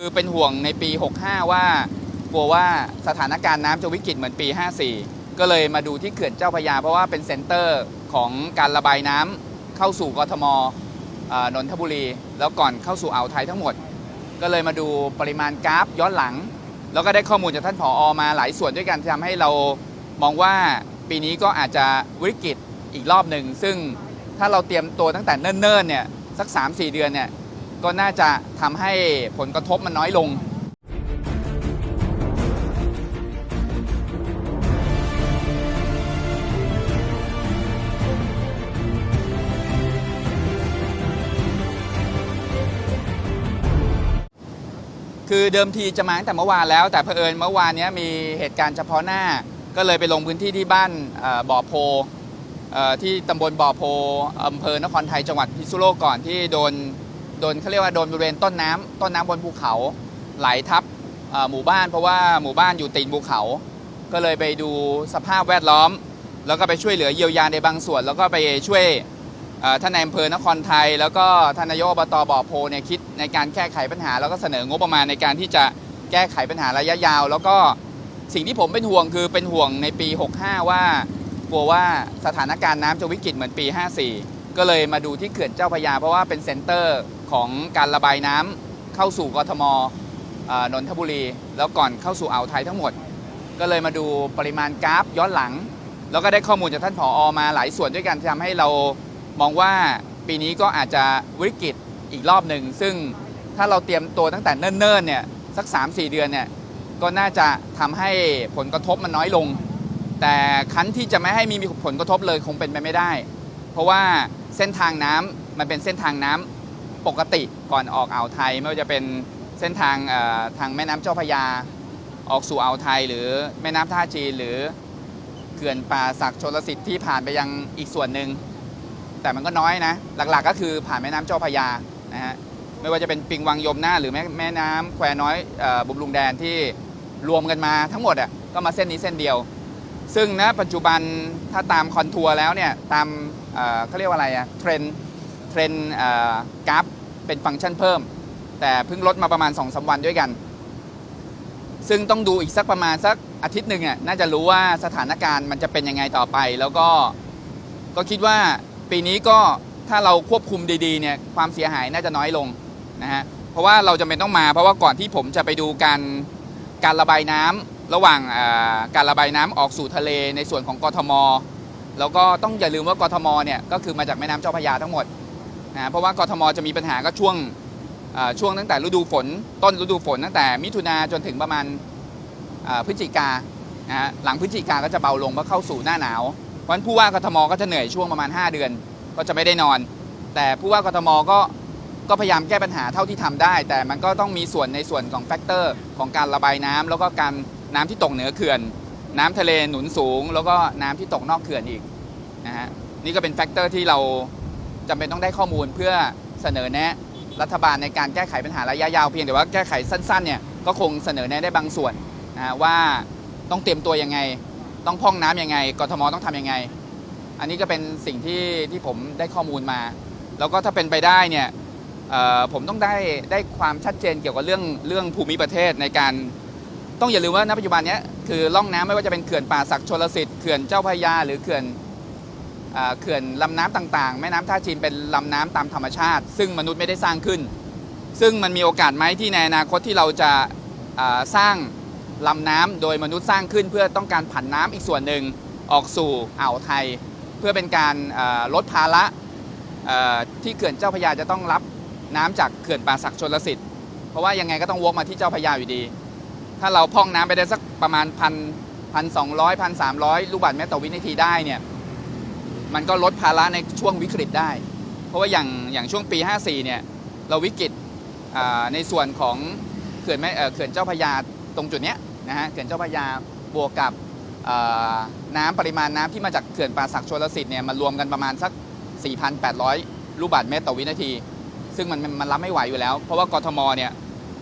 คือเป็นห่วงในปี 65 ว่ากลัวว่าสถานการณ์น้ำจะวิกฤตเหมือนปี 54 ก็เลยมาดูที่เขื่อนเจ้าพระยา เพราะว่าเป็นเซ็นเตอร์ของการระบายน้ำเข้าสู่กทมนนทบุรี แล้วก่อนเข้าสู่อ่าวไทยทั้งหมด ก็เลยมาดูปริมาณก๊าซย้อนหลัง แล้วก็ได้ข้อมูลจากท่านผออมาหลายส่วนด้วยกันที่ทำให้เรามองว่าปีนี้ก็อาจจะวิกฤตอีกรอบหนึ่งซึ่งถ้าเราเตรียมตัวตั้งแต่เนิ่นๆเนี่ยสัก 3-4 เดือนเนี่ย ก็น่าจะทำให้ผลกระทบมันน้อยลงคือเดิมทีจะมาตั้งแต่เมื่อวานแล้ว แต่เผอิญเมื่อวานนี้มีเหตุการณ์เฉพาะหน้า ก็เลยไปลงพื้นที่ที่บ้านบ่อโพที่ตำบลบ่อโพอำเภอนครไทยจังหวัดพิษณุโลกก่อนที่โดน โดนเขาเรียกว่าโดนบริเวณต้นน้ำต้นน้ำบนภูเขาไหลทับหมู่บ้าน เพราะว่าหมู่บ้านอยู่ตีนภูเขา ก็เลยไปดูสภาพแวดล้อม แล้วก็ไปช่วยเหลือเยียวยาในบางส่วน แล้วก็ไปช่วยท่านนายอำเภอนครไทย แล้วก็ท่านนายกอบตบ่อโพเนี่ยคิดในการแก้ไขปัญหา แล้วก็เสนองบประมาณในการที่จะแก้ไขปัญหาระยะยาว แล้วก็สิ่งที่ผมเป็นห่วงคือเป็นห่วงในปี 65 ว่ากลัวว่าสถานการณ์น้ำจะวิกฤตเหมือนปี 54 ก็เลยมาดูที่เขื่อนเจ้าพยาเพราะว่าเป็นเซ็นเตอร์ ของการระบายน้ำเข้าสู่กทมนนทบุรี แล้วก่อนเข้าสู่อ่าวไทยทั้งหมด ก็เลยมาดูปริมาณก๊าซย้อนหลัง แล้วก็ได้ข้อมูลจากท่านผออมาหลายส่วนด้วยกันที่ทำให้เรามองว่าปีนี้ก็อาจจะวิกฤตอีกรอบหนึ่ง ซึ่งถ้าเราเตรียมตัวตั้งแต่เนิ่นๆเนี่ยสัก 3-4 เดือนเนี่ยก็น่าจะทำให้ผลกระทบมันน้อยลง แต่คันที่จะไม่ให้มีผลกระทบเลยคงเป็นไปไม่ได้ เพราะว่าเส้นทางน้ำมันเป็นเส้นทางน้ำ ปกติก่อนออกอ่าวไทย ไม่ว่าจะเป็นเส้นทางทางแม่น้ำเจ้าพยา ออกสู่อ่าวไทย หรือแม่น้ำท่าจีนหรือเขื่อนป่าศักดิ์ชลสิทธิ์ที่ผ่านไปยังอีกส่วนหนึ่งแต่มันก็น้อยนะ หลักๆก็คือผ่านแม่น้ำเจ้าพยานะฮะไม่ว่าจะเป็นปิงวังยมหน้า หรือแม่แม่น้ำแควน้อยอบุบลุงแดนที่รวมกันมาทั้งหมดอะก็มาเส้นนี้เส้นเดียว ซึ่งณปัจจุบันถ้าตามคอนทัวร์แล้วเนี่ยตามเขาเรียกว่าอะไรอะเทรนเทรนกราฟ เป็นฟังก์ชันเพิ่ม แต่เพิ่งลดมาประมาณ2อสวันด้วยกัน ซึ่งต้องดูอีกสักประมาณสักอาทิตย์หนึ่งอะน่าจะรู้ว่าสถานการณ์มันจะเป็นยังไงต่อไป แล้วก็ก็คิดว่าปีนี้ก็ถ้าเราควบคุมดีๆเนี่ยความเสียหายน่าจะน้อยลงนะฮะเพราะว่าเราจะเป็นต้องมาเพราะว่าก่อนที่ผมจะไปดูการการระบายน้ำระหว่างาการระบายน้ำออกสู่ทะเลในส่วนของกทม แล้วก็ต้องอย่าลืมว่ากทมเนี่ยก็คือมาจากแม่น้ำเจ้าพระยาทั้งหมด นะเพราะว่ากทมจะมีปัญหาก็ช่วงช่วงตั้งแต่ฤดูฝน ต้นฤดูฝนตั้งแต่มิถุนาจนถึงประมาณพฤศจิกานะฮะหลังพฤศจิกาก็จะเบาลงเพราะเข้าสู่หน้าหนาวเพราะฉะนั้นผู้ว่ากทมก็จะเหนื่อยช่วงประมาณ 5 เดือน ก็จะไม่ได้นอน แต่ผู้ว่ากทมก็ก็พยายามแก้ปัญหาเท่าที่ทำได้ แต่มันก็ต้องมีส่วนในส่วนของแฟกเตอร์ของการระบายน้ำแล้วก็การน้ำที่ตกเหนือเขื่อน น้ำทะเลหนุนสูง แล้วก็น้ำที่ตกนอกเขื่อนอีกนะฮะนี่ก็เป็นแฟกเตอร์ที่เรา จำเป็นต้องได้ข้อมูลเพื่อเสนอแนะรัฐบาลในการแก้ไขปัญหาระยะยาวเพียงแต่ว่าแก้ไขสั้นๆเนี่ยก็คงเสนอแนะได้บางส่วนนะว่าต้องเตรียมตัวยังไง ต้องพ่องน้ำยังไงกทมต้องทำยังไง อันนี้ก็เป็นสิ่งที่ที่ผมได้ข้อมูลมา แล้วก็ถ้าเป็นไปได้เนี่ยผมต้องได้ได้ความชัดเจนเกี่ยวกับเรื่องเรื่องภูมิประเทศในการ ต้องอย่าลืมว่าณปัจจุบันเนี้ยคือร่องน้ำไม่ว่าจะเป็นเขื่อนป่าศักดิ์ชลสิทธิ์เขื่อนเจ้าพระยาหรือเขื่อน เขื่อนลำน้ำต่างๆ แม่น้ำท่าจีนเป็นลำน้ำตามธรรมชาติ ซึ่งมนุษย์ไม่ได้สร้างขึ้น ซึ่งมันมีโอกาสไหมที่ในอนาคตที่เราจะสร้างลำน้ำโดยมนุษย์สร้างขึ้น เพื่อต้องการผันน้ำอีกส่วนหนึ่งออกสู่อ่าวไทย เพื่อเป็นการลดภาระที่เขื่อนเจ้าพระยาจะต้องรับน้ำจากเขื่อนป่าศักดิ์ชลสิทธิ์เพราะว่ายังไงก็ต้องวกมาที่เจ้าพระยาอยู่ดี ถ้าเราพ่องน้ำไปได้สักประมาณพันพันสองร้อยพันสามร้อยลูกบาศก์เมตรต่อวินาทีได้เนี่ย มันก็ลดภาระในช่วงวิกฤตได้ เพราะว่าอย่างอย่างช่วงปี 54 เนี่ยเราวิกฤตในส่วนของเขื่อนแม่เขื่อนเจ้าพยาตรงจุดเนี้ยนะฮะเขื่อนเจ้าพยาบวกกับน้ำปริมาณน้ำที่มาจากเขื่อนป่าศักดิ์ชลสิทธิ์เนี่ยมันรวมกันประมาณสัก 4,800 ลูกบาศก์เมตรต่อวินาที ซึ่งมันมันรับไม่ไหวอยู่แล้ว เพราะว่ากทมเนี่ย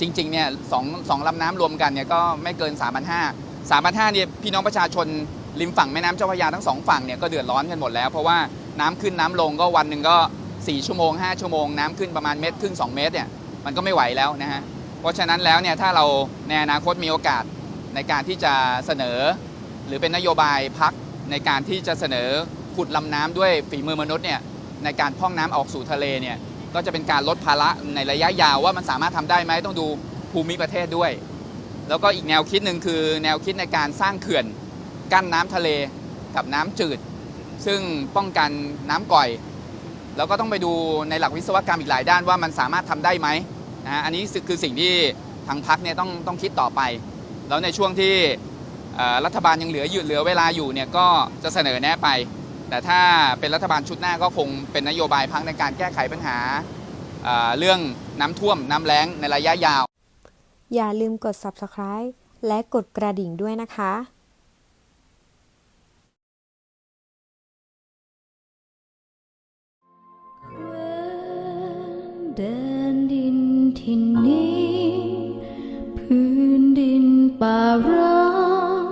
จริงๆเนี่ยสองสองลำน้ำรวมกันเนี่ยก็ไม่เกิน 3,500 3,500เนี่ยพี่น้องประชาชน ริมฝั่งแม่น้ำเจ้าพระยาทั้งสองฝั่งเนี่ยก็เดือดร้อนกันหมดแล้ว เพราะว่าน้ำขึ้นน้ำลงก็วันหนึ่งก็ 4 ชั่วโมง 5 ชั่วโมงน้ำขึ้นประมาณเมตรครึ่ง2เมตรเนี่ยมันก็ไม่ไหวแล้วนะฮะเพราะฉะนั้นแล้วเนี่ยถ้าเราในอนาคตมีโอกาสในการที่จะเสนอ หรือเป็นนโยบายพักในการที่จะเสนอขุดลำน้ำด้วยฝีมือมนุษย์เนี่ยในการพ่องน้ำออกสู่ทะเลเนี่ยก็จะเป็นการลดภาระในระยะยาวว่ามันสามารถทำได้ไหมต้องดูภูมิประเทศด้วย แล้วก็อีกแนวคิดหนึ่งคือแนวคิดในการสร้างเขื่อน กั้นน้ำทะเลกับน้ำจืด ซึ่งป้องกันน้ำก่อย แล้วก็ต้องไปดูในหลักวิศวกรรมอีกหลายด้านว่ามันสามารถทำได้ไหมนะฮะอันนี้คือสิ่งที่ทางพักเนี่ยต้องต้องคิดต่อไป แล้วในช่วงที่รัฐบาลยังเหลืออยู่เหลือเวลาอยู่เนี่ยก็จะเสนอแนะไป แต่ถ้าเป็นรัฐบาลชุดหน้าก็คงเป็นนโยบายพักในการแก้ไขปัญหาเอ่อเรื่องน้ำท่วมน้ำแล้งในระยะยาว อย่าลืมกด subscribe และกดกระดิ่งด้วยนะคะ แดนดินที่นี้ พื้นดินป่าร้าง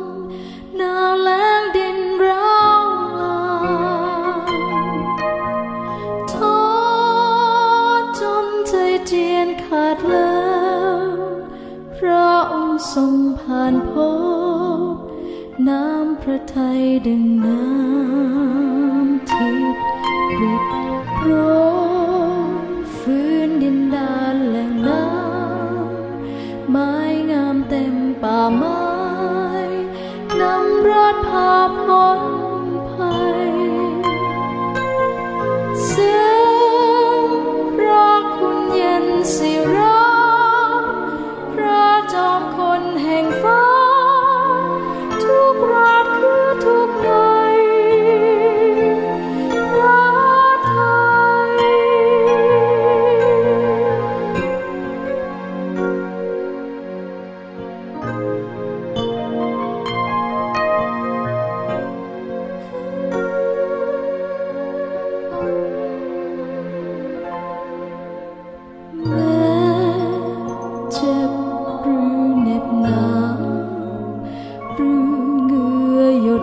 หนาวแล้งดินร้างลาท้อจนใจเจียนขาดแล้วพระองค์ทรงผ่านพบน้ำพระทัยดึงน้ำ ดินดานแหล่งน้ำไม้งามเต็มป่าไม้นำรอดพาพ้น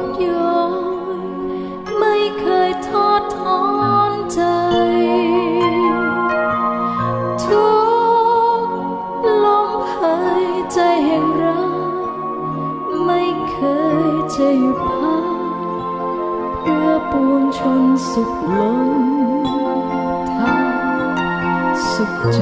งื่อยดย้อยไม่เคยทอดถอนใจ ทุกลมหายใจแห่งรักไม่เคยจะหยุดพักเพื่อปวงชนสุขล้นทางสุขใจ